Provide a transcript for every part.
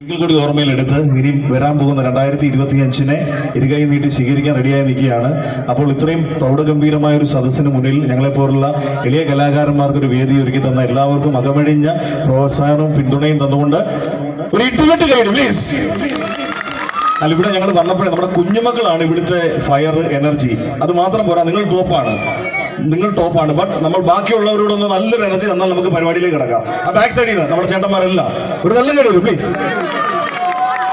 ഒരിക്കൽ കൂടി ഓർമ്മയിലെടുത്ത് ഇനി വരാൻ പോകുന്ന രണ്ടായിരത്തി ഇരുപത്തി അഞ്ചിനെ ഇരുകൈ നീട്ടി സ്വീകരിക്കാൻ റെഡിയായി നിൽക്കുകയാണ്. അപ്പോൾ ഇത്രയും പ്രൗഢഗംഭീരമായ ഒരു സദസ്സിന് മുന്നിൽ ഞങ്ങളെപ്പോലുള്ള എളിയ കലാകാരന്മാർക്ക് ഒരു വേദി ഒരുക്കി തന്ന എല്ലാവർക്കും അകമഴിഞ്ഞ പ്രോത്സാഹനവും പിന്തുണയും തന്നുകൊണ്ട് ഒരു ഇട്ടുകെട്ട് കഴിഞ്ഞു പ്ലീസ് അല്ല ഇവിടെ ഞങ്ങൾ വന്നപ്പോഴേ നമ്മുടെ കുഞ്ഞുമക്കളാണ് ഇവിടുത്തെ ഫയർ എനർജി അത് മാത്രം പോരാ നിങ്ങൾ ടോപ്പാണ് നിങ്ങൾ ടോപ്പാണ്. ബട്ട് നമ്മൾ ബാക്കിയുള്ളവരോടൊന്ന് നല്ലൊരു എനർജി തന്നാൽ നമുക്ക് പരിപാടിയിലേക്ക് കിടക്കാം. ആ ബാക്ക് സൈഡിൽ നിന്ന് നമ്മുടെ ചേട്ടന്മാരെല്ലാം. ഒരു നല്ല കഴിവ് please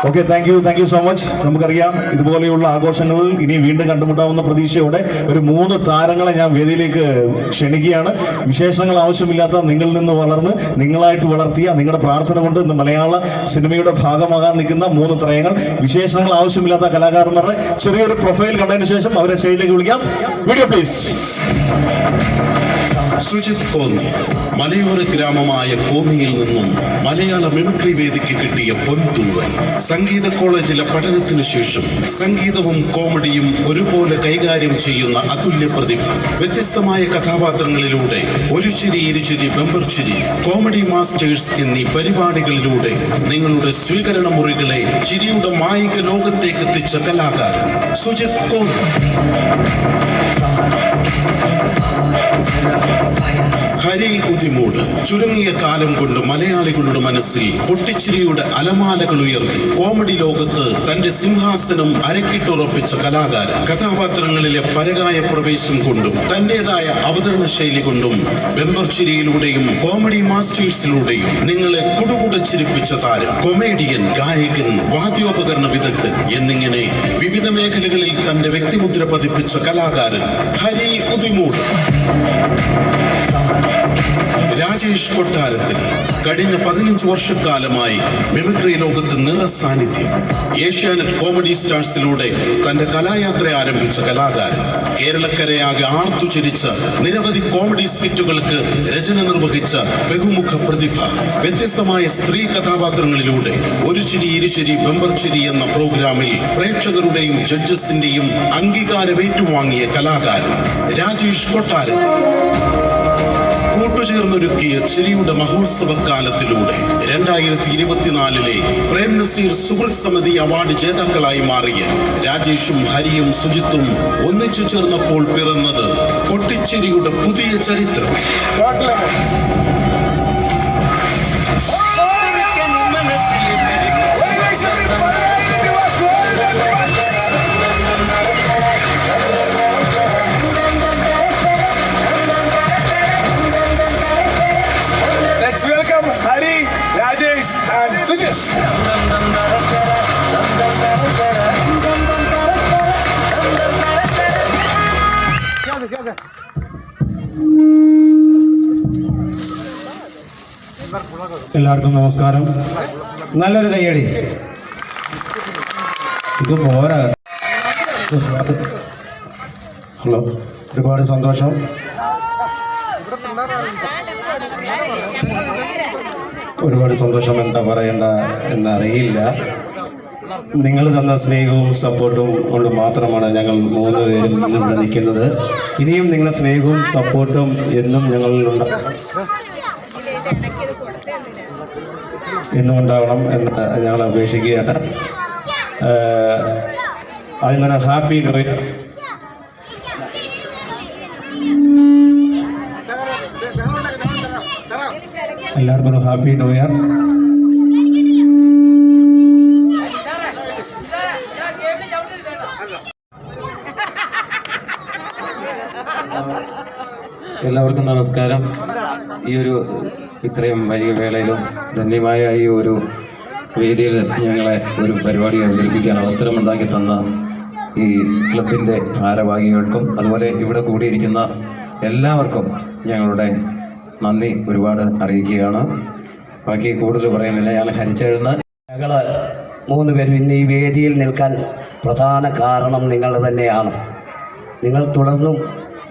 okay thank you thank you so much നമുക്കറിയാം ഇതുപോലെയുള്ള ആഘോഷങ്ങളിൽ ഇനി വീണ്ടും കണ്ടുമുട്ടാവുന്ന പ്രതീക്ഷയോടെ ഒരു മൂന്ന് താരങ്ങളെ ഞാൻ വേദിയിലേക്ക് ക്ഷണിക്കുകയാണ്. വിശേഷങ്ങൾ ആവശ്യമില്ലാത്ത നിങ്ങളിൽ നിന്ന് വളർന്ന് നിങ്ങളായിട്ട് വളർത്തിയ നിങ്ങളുടെ പ്രാർത്ഥന കൊണ്ട് ഇന്ന് മലയാള സിനിമയുടെ ഭാഗമാകാൻ നിൽക്കുന്ന മൂന്ന് ത്രയങ്ങൾ. വിശേഷങ്ങൾ ആവശ്യമില്ലാത്ത കലാകാരന്മാരുടെ ചെറിയൊരു പ്രൊഫൈൽ കണ്ടതിന് ശേഷം അവരെ സ്റ്റേജിലേക്ക് വിളിക്കാം. വീഡിയോ പ്ലീസ് സുജിത് കോന്നി മലയോര ഗ്രാമമായ കോന്നിയിൽ നിന്നും മലയാള മിമിക്രി വേദിക്ക് കിട്ടിയ പൊൻതൂവൻ സംഗീത കോളേജിലെ പഠനത്തിനു ശേഷം സംഗീതവും കോമഡിയും ഒരുപോലെ കൈകാര്യം ചെയ്യുന്ന അതുല്യ പ്രതിഭ. വ്യത്യസ്തമായ കഥാപാത്രങ്ങളിലൂടെ ഒരു ചിരി ഇരുചിരി ബെമ്പർ ചിരി കോമഡി മാസ്റ്റേഴ്സ് എന്നീ പരിപാടികളിലൂടെ നിങ്ങളുടെ സ്വീകരണ മുറികളെ ചിരിയുടെ മായിക ലോകത്തേക്ക് എത്തിച്ച കലാകാരൻ സുജിത് കോന്നി. fire. ഹരി ഉദിമൂട്. ചുരുങ്ങിയ കാലം കൊണ്ട് മലയാളികളുടെ മനസ്സിൽ പൊട്ടിച്ചിരിയുടെ അലമാലകൾ ഉയർത്തി. കോമഡി ലോകത്ത് തന്റെ സിംഹാസനം അരക്കിട്ടുറപ്പിച്ച കലാകാരൻ. കഥാപാത്രങ്ങളിലെ പരകായ പ്രവേശം കൊണ്ടും തന്റേതായ അവതരണ ശൈലി കൊണ്ടും ബെമ്പർ ചിരിയിലൂടെയും കോമഡി മാസ്റ്റേഴ്സിലൂടെയും നിങ്ങളെ കുടുകുടച്ചിരിപ്പിച്ച താരം കൊമേഡിയൻ ഗായകൻ വാദ്യോപകരണ വിദഗ്ധൻ എന്നിങ്ങനെ വിവിധ മേഖലകളിൽ തന്റെ വ്യക്തിമുദ്ര പതിപ്പിച്ച കലാകാരൻ ഹരി ഉദിമൂട്. രാജേഷ് കൊട്ടാരത്തിൽ കഴിഞ്ഞ പതിനഞ്ച് വർഷക്കാലമായി മിമിക്രി ലോകത്ത് നിറ സാന്നിധ്യം. ഏഷ്യാനെറ്റ് കോമഡി സ്റ്റാർസിലൂടെ തന്റെ കലായാത്ര ആരംഭിച്ച കലാകാരൻ കേരളക്കരയാകെ ആർത്തുചരിച്ച നിരവധി കോമഡി സ്കിറ്റുകൾക്ക് രചന നിർവഹിച്ച ബഹുമുഖ പ്രതിഭ. വ്യത്യസ്തമായ സ്ത്രീ കഥാപാത്രങ്ങളിലൂടെ ഒരു ചിരി ഇരുചിരി ബെമ്പർ ചിരി എന്ന പ്രോഗ്രാമിൽ പ്രേക്ഷകരുടെയും ജഡ്ജസിന്റെയും അംഗീകാരം ഏറ്റുവാങ്ങിയ കലാകാരൻ രാജേഷ് കൊട്ടാരത്തിൽ. കൂട്ടുചേർന്നൊരുക്കിയ ചിരിയുടെ മഹോത്സവ കാലത്തിലൂടെ രണ്ടായിരത്തി ഇരുപത്തിനാലിലെ പ്രേം നസീർ സുഹൃത്ത് സമിതി അവാർഡ് ജേതാക്കളായി മാറിയ രാജേഷും ഹരിയും സുജിത്തും ഒന്നിച്ചു ചേർന്നപ്പോൾ പിറന്നത് പൊട്ടിച്ചിരിയുടെ പുതിയ ചരിത്രം. Rajesh, sing it. എല്ലാവർക്കും നമസ്കാരം. നല്ലൊരു കയ്യടി. ഇത് പോരാ. ഹലോ ഒരുപാട് സന്തോഷം. ഒരുപാട് സന്തോഷം എന്താ പറയണ്ട എന്നറിയില്ല. നിങ്ങൾ തന്ന സ്നേഹവും സപ്പോർട്ടും കൊണ്ട് മാത്രമാണ് ഞങ്ങൾ മൂന്ന് പേരും ഇവിടെ നിൽക്കുന്നത്. ഇനിയും നിങ്ങളുടെ സ്നേഹവും സപ്പോർട്ടും എന്നും ഞങ്ങളിലുണ്ട് എന്നും ഉണ്ടാവണം എന്ന് ഞങ്ങൾ അപേക്ഷിക്കുകയാണ്. അതിന് ഹാപ്പി ന്യൂ എല്ലാവർക്കും ഒരു ഹാപ്പി ന്യൂ ഇയർ. എല്ലാവർക്കും നമസ്കാരം. ഈ ഒരു ഇത്രയും വലിയ വേളയിലും ധന്യമായ ഈ ഒരു വേദിയിൽ ഞങ്ങളെ ഒരു പരിപാടി അവതരിപ്പിക്കാൻ അവസരമുണ്ടാക്കി തന്ന ഈ ക്ലബിന്റെ ഭാരവാഹികൾക്കും അതുപോലെ ഇവിടെ കൂടിയിരിക്കുന്ന എല്ലാവർക്കും ഞങ്ങളുടെ നന്ദി ഒരുപാട് അറിയിക്കുകയാണ്. ബാക്കി കൂടുതൽ പറയുന്നില്ല ഞാൻ ഹരിച്ചെഴുന്ന ഞങ്ങൾ മൂന്ന് പേരും ഇന്ന് ഈ വേദിയിൽ നിൽക്കാൻ പ്രധാന കാരണം നിങ്ങൾ തന്നെയാണ്. നിങ്ങൾ തുടർന്നും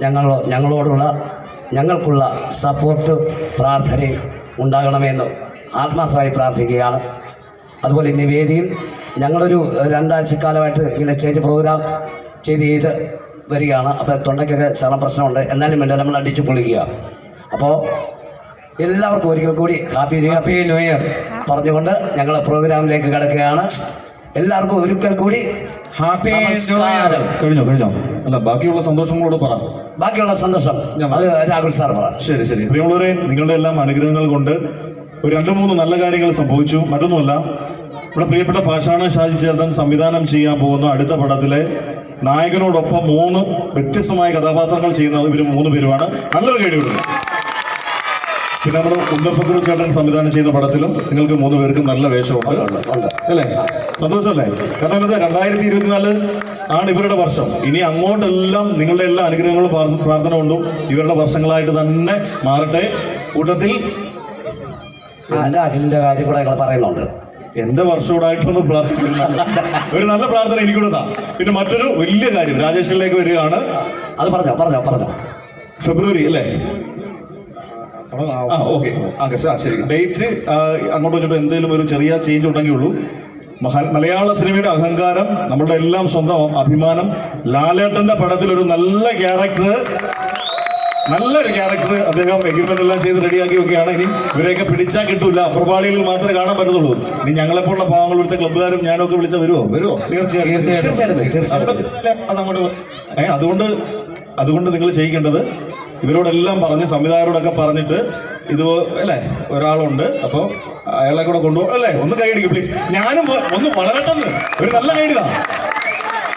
ഞങ്ങൾ ഞങ്ങളോടുള്ള ഞങ്ങൾക്കുള്ള സപ്പോർട്ട് പ്രാർത്ഥനയും ഉണ്ടാകണമെന്ന് ആത്മാർത്ഥമായി പ്രാർത്ഥിക്കുകയാണ്. അതുപോലെ ഇന്ന് വേദിയിൽ ഞങ്ങളൊരു രണ്ടാഴ്ചക്കാലമായിട്ട് ഇങ്ങനെ സ്റ്റേജ് പ്രോഗ്രാം ചെയ്ത് ചെയ്ത് വരികയാണ്. അപ്പോൾ തൊണ്ടയ്ക്കൊക്കെ ശരണം പ്രശ്നമുണ്ട്. എന്നാലും വേണ്ട നമ്മൾ അടിച്ചു പൊളിക്കുക. അപ്പോൾ എല്ലാവർക്കും ഒരിക്കൽ കൂടി happy new happy new year പറഞ്ഞുകൊണ്ട് ഞങ്ങൾ പ്രോഗ്രാമിലേക്ക് കിടക്കുകയാണ്. എല്ലാവർക്കും ഒരിക്കൽ കൂടി ഹാപ്പി കഴിഞ്ഞോ കഴിഞ്ഞോ? അല്ല ബാക്കിയുള്ള സന്തോഷങ്ങളോട് പറ. ബാക്കിയുള്ള സന്തോഷം. അത് രാഹുൽ സാർ പറ. ശരി ശരി. പ്രിയമുള്ളവരെ നിങ്ങളുടെ എല്ലാം അനുഗ്രഹങ്ങൾ കൊണ്ട് ഒരു രണ്ട് മൂന്ന് നല്ല കാര്യങ്ങൾ സംഭവിച്ചു. മറ്റൊന്നുമല്ല നമ്മുടെ പ്രിയപ്പെട്ട പാഷാണ് ഷാജി ചേട്ടൻ സംവിധാനം ചെയ്യാൻ പോകുന്ന അടുത്ത പടത്തിലെ നായകനോടൊപ്പം മൂന്ന് വ്യത്യസ്തമായ കഥാപാത്രങ്ങൾ ചെയ്യുന്ന ഇവർ മൂന്ന് പേരുമാണ്. നല്ലൊരു കേടി പിന്നെ നമ്മുടെ കുന്നപ്പക്കുരു ചേട്ടൻ സംവിധാനം ചെയ്ത പടത്തിലും നിങ്ങൾക്ക് മൂന്ന് പേർക്കും നല്ല വേഷമുണ്ട്. അല്ലേ? സന്തോഷമല്ലേ? കാരണം എന്താ രണ്ടായിരത്തി ഇരുപത്തിനാല് ആണ് ഇവരുടെ വർഷം. ഇനി അങ്ങോട്ടെല്ലാം നിങ്ങളുടെ എല്ലാ അനുഗ്രഹങ്ങളും പ്രാർത്ഥന കൊണ്ടും ഇവരുടെ വർഷങ്ങളായിട്ട് തന്നെ മാറട്ടെ. കൂട്ടത്തിൽ അഖിലിന്റെ കാര്യം കൂടെ ഞങ്ങൾ പറയുന്നുണ്ട്. എന്റെ വർഷത്തോടായിട്ടൊന്ന് പ്രാർത്ഥിക്കുന്നു ഒരു നല്ല പ്രാർത്ഥന എനിക്കൂടെ താ. പിന്നെ മറ്റൊരു വലിയ കാര്യം രാജേഷിലേക്ക് വരികയാണ്. അത് പറഞ്ഞോ പറഞ്ഞോ പറഞ്ഞോ. ഫെബ്രുവരി അല്ലേ? ആ ഓക്കെ. ആ ശരി. ഡേറ്റ് അങ്ങോട്ടും ഇങ്ങോട്ടും എന്തെങ്കിലും ഒരു ചെറിയ ചേഞ്ച് ഉണ്ടെങ്കിൽ ഉള്ളൂ. മഹ- മലയാള സിനിമയുടെ അഹങ്കാരം നമ്മളുടെ എല്ലാം സ്വന്തം അഭിമാനം ലാലേട്ടന്റെ പടത്തിൽ ഒരു നല്ല ക്യാരക്ടർ നല്ലൊരു ക്യാരക്ടർ അദ്ദേഹം എഗ്രിമെന്റ് എല്ലാം ചെയ്ത് റെഡിയാക്കി വെക്കുകയാണ് ഇനി ഇവരെയൊക്കെ പിടിച്ചാൽ കിട്ടൂല. അപ്രപാളിയിൽ മാത്രമേ കാണാൻ പറ്റത്തുള്ളൂ. ഇനി ഞങ്ങളെപ്പോലുള്ള പാവങ്ങൾ ഇവിടുത്തെ ക്ലബ്ബുകാരും ഞാനൊക്കെ വിളിച്ച വരുമോ വരുമോ തീർച്ചയായും തീർച്ചയായിട്ടും. തീർച്ചയായിട്ടും അതുകൊണ്ട് അതുകൊണ്ട് നിങ്ങൾ ചെയ്യിക്കേണ്ടത് ഇവരോടെല്ലാം പറഞ്ഞ് സംവിധായകരോടൊക്കെ പറഞ്ഞിട്ട് ഇത് അല്ലേ ഒരാളുണ്ട്. അപ്പോൾ അയാളെ കൂടെ കൊണ്ടുപോകും അല്ലേ ഒന്ന് കൈയടിക്കും പ്ലീസ് ഞാനും ഒന്ന് വളരട്ടെന്ന്. ഒരു നല്ല കൈഡിതാ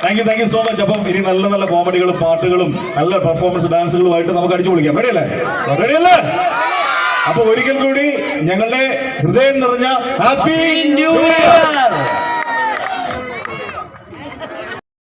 thank you thank you so much അപ്പം ഇനി നല്ല നല്ല കോമഡികളും പാട്ടുകളും നല്ല പെർഫോമൻസ് ഡാൻസുകളുമായിട്ട് നമുക്ക് അടിച്ചു പൊളിക്കാം. റെഡിയല്ലേ റെഡിയല്ലേ അപ്പൊ ഒരിക്കൽ കൂടി ഞങ്ങളുടെ ഹൃദയം നിറഞ്ഞ ഹാപ്പി ന്യൂ ഇയർ